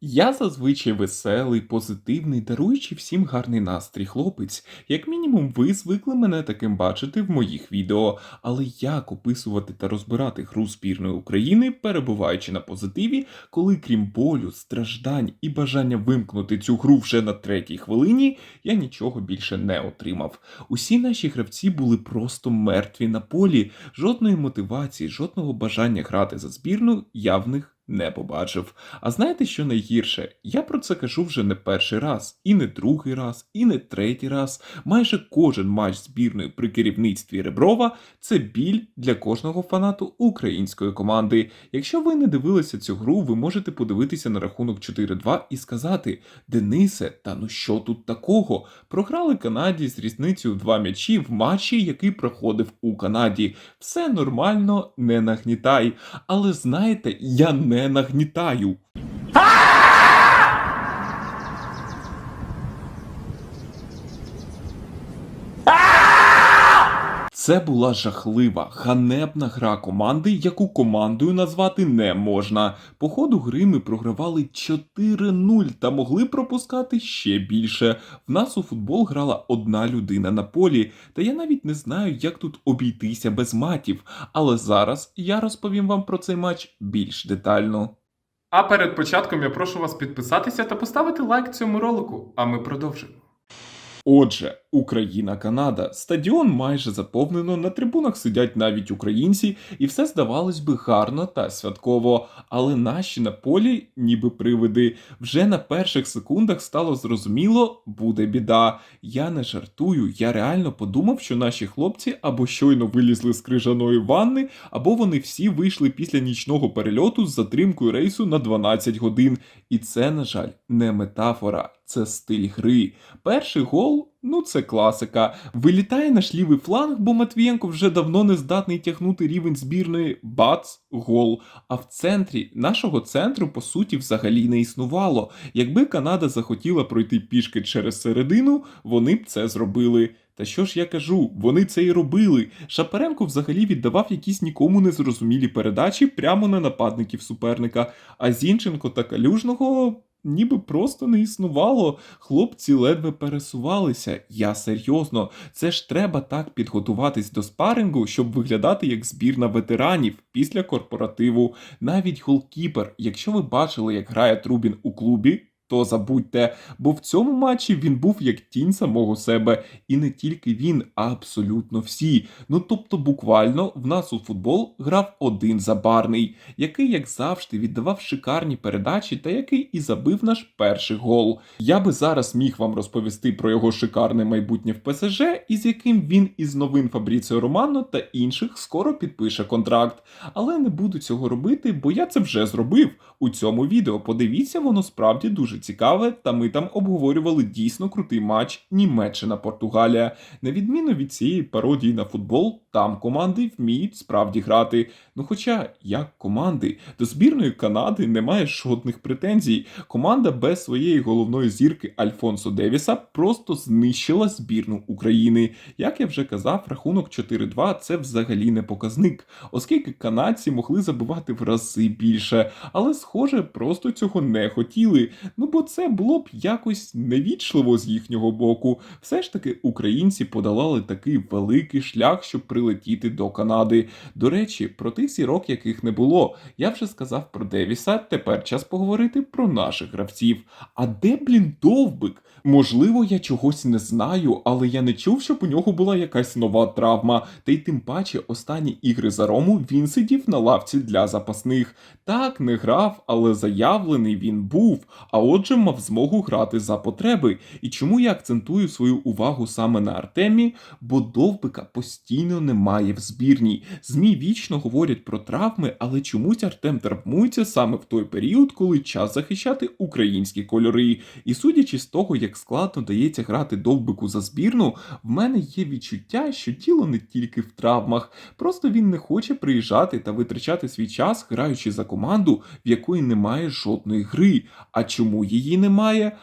Я зазвичай веселий, позитивний, даруючий всім гарний настрій хлопець. Як мінімум, ви звикли мене таким бачити в моїх відео. Але як описувати та розбирати гру збірної України, перебуваючи на позитиві, коли крім болю, страждань і бажання вимкнути цю гру вже на третій хвилині, я нічого більше не отримав. Усі наші гравці були просто мертві на полі, жодної мотивації, жодного бажання грати за збірну я в них не побачив. А знаєте, що найгірше? Я про це кажу вже не перший раз, і не другий раз, і не третій раз. Майже кожен матч збірної при керівництві Реброва це біль для кожного фанату української команди. Якщо ви не дивилися цю гру, ви можете подивитися на рахунок 4-2 і сказати: Денисе, та ну що тут такого? Програли Канаді з різницею два м'ячі в матчі, який проходив у Канаді. Все нормально, не нагнітай. Але знаєте, я не нагнітаю. Це була жахлива, ганебна гра команди, яку командою назвати не можна. По ходу гри ми програвали 4-0 та могли пропускати ще більше. В нас у футбол грала одна людина на полі, та я навіть не знаю, як тут обійтися без матів. Але зараз я розповім вам про цей матч більш детально. А перед початком я прошу вас підписатися та поставити лайк цьому ролику, а ми продовжимо. Отже, Україна-Канада. Стадіон майже заповнено, на трибунах сидять навіть українці, і все здавалось би гарно та святково. Але наші на полі, ніби привиди, вже на перших секундах стало зрозуміло, буде біда. Я не жартую, я реально подумав, що наші хлопці або щойно вилізли з крижаної ванни, або вони всі вийшли після нічного перельоту з затримкою рейсу на 12 годин. І це, на жаль, не метафора, це стиль гри. Перший гол. Ну, це класика. Вилітає наш лівий фланг, бо Матвієнко вже давно не здатний тягнути рівень збірної. Бац, гол. А в центрі нашого центру, по суті, взагалі не існувало. Якби Канада захотіла пройти пішки через середину, вони б це зробили. Та що ж я кажу, вони це і робили. Шапаренко взагалі віддавав якісь нікому незрозумілі передачі прямо на нападників суперника, а Зінченко та Калюжного ніби просто не існувало. Хлопці ледве пересувалися. Я серйозно, це ж треба так підготуватись до спарингу, щоб виглядати як збірна ветеранів після корпоративу. Навіть голкіпер, якщо ви бачили, як грає Трубін у клубі. То забудьте, бо в цьому матчі він був як тінь самого себе, і не тільки він, а абсолютно всі. Ну тобто, буквально в нас у футбол грав один забарний, який, як завжди, віддавав шикарні передачі та який і забив наш перший гол. Я би зараз міг вам розповісти про його шикарне майбутнє в ПСЖ, із яким він із новин Фабріціо Романо та інших скоро підпише контракт. Але не буду цього робити, бо я це вже зробив у цьому відео. Подивіться, воно справді дуже цікаве, та ми там обговорювали дійсно крутий матч Німеччина-Португалія. На відміну від цієї пародії на футбол, там команди вміють справді грати. Ну хоча як команди до збірної Канади немає жодних претензій. Команда без своєї головної зірки Альфонсо Девіса просто знищила збірну України. Як я вже казав, рахунок 4-2 це взагалі не показник, оскільки канадці могли забивати в рази більше, але схоже, просто цього не хотіли. Ну бо це було б якось невічливо з їхнього боку. Все ж таки українці подолали такий великий шлях, щоб прилетіти до Канади. До речі, про тих зірок, яких не було. Я вже сказав про Девіса. Тепер час поговорити про наших гравців. А де, блін, довбик? Можливо, я чогось не знаю, але я не чув, щоб у нього була якась нова травма. Та й тим паче останні ігри за Рому він сидів на лавці для запасних. Так, не грав, але заявлений він був. А отже, мав змогу грати за потреби. І чому я акцентую свою увагу саме на Артемі? Бо довбика постійно немає в збірній. ЗМІ вічно говорять про травми, але чомусь Артем травмується саме в той період, коли час захищати українські кольори. І судячи з того, як складно дається грати довбику за збірну, в мене є відчуття, що тіло не тільки в травмах, просто він не хоче приїжджати та витрачати свій час, граючи за команду, в якої немає жодної гри. А чому її немає?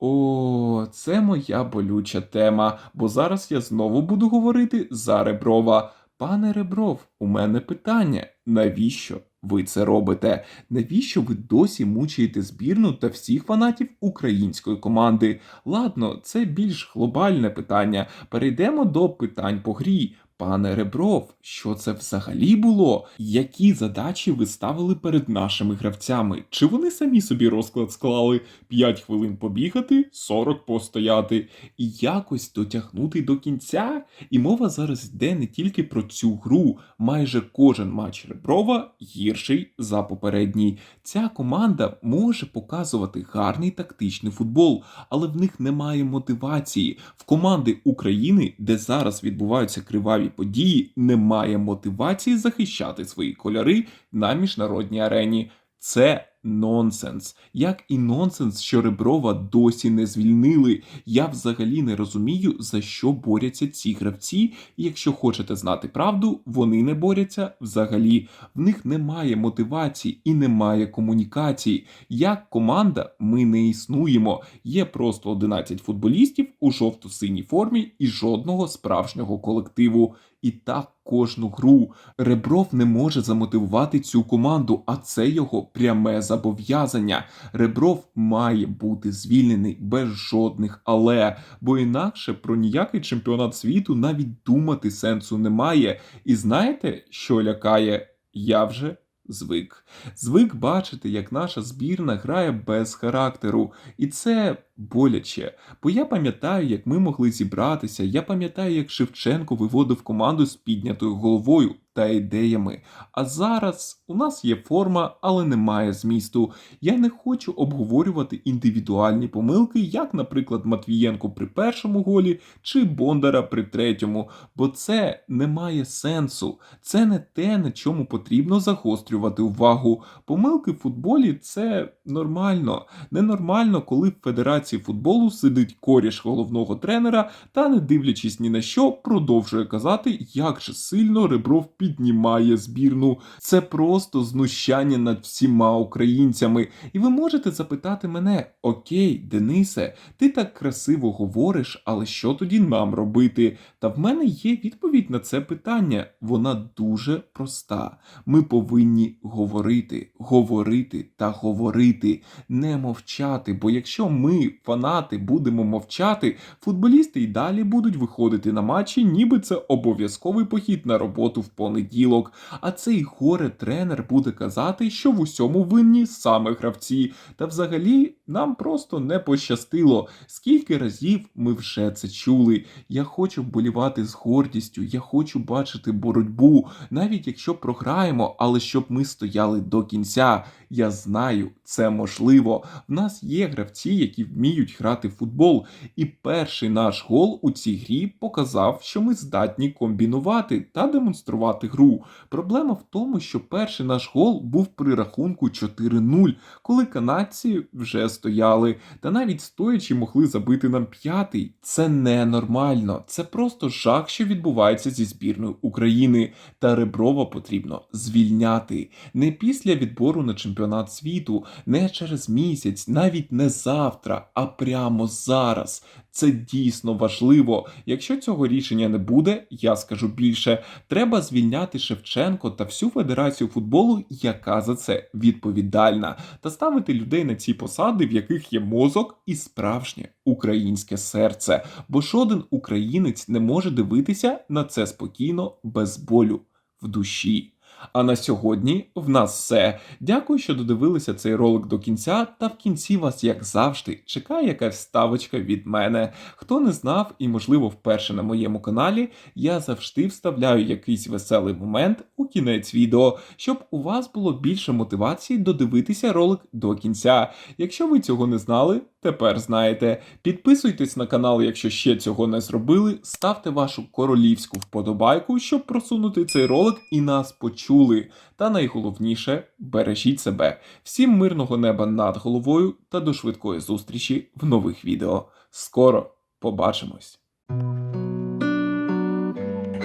О, це моя болюча тема, бо зараз я знову буду говорити за Реброва. Пане Ребров, у мене питання: навіщо ви це робите? Навіщо ви досі мучаєте збірну та всіх фанатів української команди? Ладно, це більш глобальне питання. Перейдемо до питань по грі. Пане Ребров, що це взагалі було? Які задачі ви ставили перед нашими гравцями? Чи вони самі собі розклад склали 5 хвилин побігати, 40 постояти і якось дотягнути до кінця? І мова зараз йде не тільки про цю гру. Майже кожен матч Реброва гірший за попередній. Ця команда може показувати гарний тактичний футбол, але в них немає мотивації. В команди України, де зараз відбуваються криваві події, немає мотивації захищати свої кольори на міжнародній арені. Це нонсенс. Як і нонсенс, що Реброва досі не звільнили. Я взагалі не розумію, за що борються ці гравці. І якщо хочете знати правду, вони не борються взагалі. В них немає мотивації і немає комунікації. Як команда, ми не існуємо. Є просто 11 футболістів у жовто-синій формі і жодного справжнього колективу. І так кожну гру. Ребров не може замотивувати цю команду, а це його пряме зобов'язання. Ребров має бути звільнений без жодних але, бо інакше про ніякий чемпіонат світу навіть думати сенсу немає. І знаєте, що лякає? Я вже звик. Звик бачити, як наша збірна грає без характеру, і це боляче. Бо я пам'ятаю, як ми могли зібратися. Я пам'ятаю, як Шевченко виводив команду з піднятою головою та ідеями. А зараз у нас є форма, але немає змісту. Я не хочу обговорювати індивідуальні помилки, як, наприклад, Матвієнко при першому голі чи Бондара при третьому, бо це не має сенсу. Це не те, на чому потрібно загострювати увагу. Помилки в футболі це нормально. Ненормально, коли в Федерації футболу сидить коріш головного тренера та, не дивлячись ні на що, продовжує казати, як же сильно Ребров піднімає збірну. Це просто знущання над всіма українцями. І ви можете запитати мене: Окей, Денисе, ти так красиво говориш, але що тоді нам робити? Та в мене є відповідь на це питання. Вона дуже проста. Ми повинні говорити, говорити та говорити, не мовчати. Бо якщо ми, фанати, будемо мовчати, футболісти й далі будуть виходити на матчі, ніби це обов'язковий похід на роботу в понеділок. А цей горе тренер буде казати, що в усьому винні саме гравці. Та взагалі нам просто не пощастило. Скільки разів ми вже це чули. Я хочу вболівати з гордістю, я хочу бачити боротьбу, навіть якщо програємо, але щоб ми стояли до кінця. Я знаю, це можливо. В нас є гравці, які вміють грати в футбол. І перший наш гол у цій грі показав, що ми здатні комбінувати та демонструвати гру. Проблема в тому, що перший наш гол був при рахунку 4-0, коли канадці вже стояли, та навіть стоячи могли забити нам п'ятий. Це ненормально. Це просто жах, що відбувається зі збірною України. Та Реброва потрібно звільняти не після відбору на чемпіонат світу, не через місяць, навіть не завтра, а прямо зараз. Це дійсно важливо. Якщо цього рішення не буде, я скажу більше. Треба звільняти Шевченко та всю федерацію футболу, яка за це відповідальна, та ставити людей на ці посади, в яких є мозок і справжнє українське серце. Бо жоден українець не може дивитися на це спокійно без болю в душі. А на сьогодні в нас все. Дякую, що додивилися цей ролик до кінця. Та в кінці вас, як завжди, чекає якась ставочка від мене. Хто не знав і, можливо, вперше на моєму каналі, я завжди вставляю якийсь веселий момент у кінець відео, щоб у вас було більше мотивації додивитися ролик до кінця. Якщо ви цього не знали, тепер знаєте. Підписуйтесь на канал, якщо ще цього не зробили. Ставте вашу королівську вподобайку, щоб просунути цей ролик і нас почули. Та найголовніше бережіть себе. Всім мирного неба над головою та до швидкої зустрічі в нових відео. Скоро побачимось!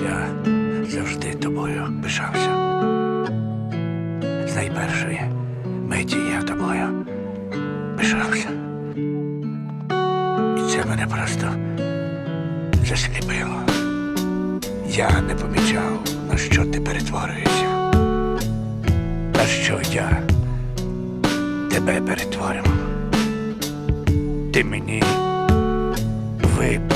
Я завжди тобою пишався. З найпершої миті я тобою пишався мене просто засліпило. Я не помічав, на що ти перетворюєшся, на що я тебе перетворив. Ти мені вип.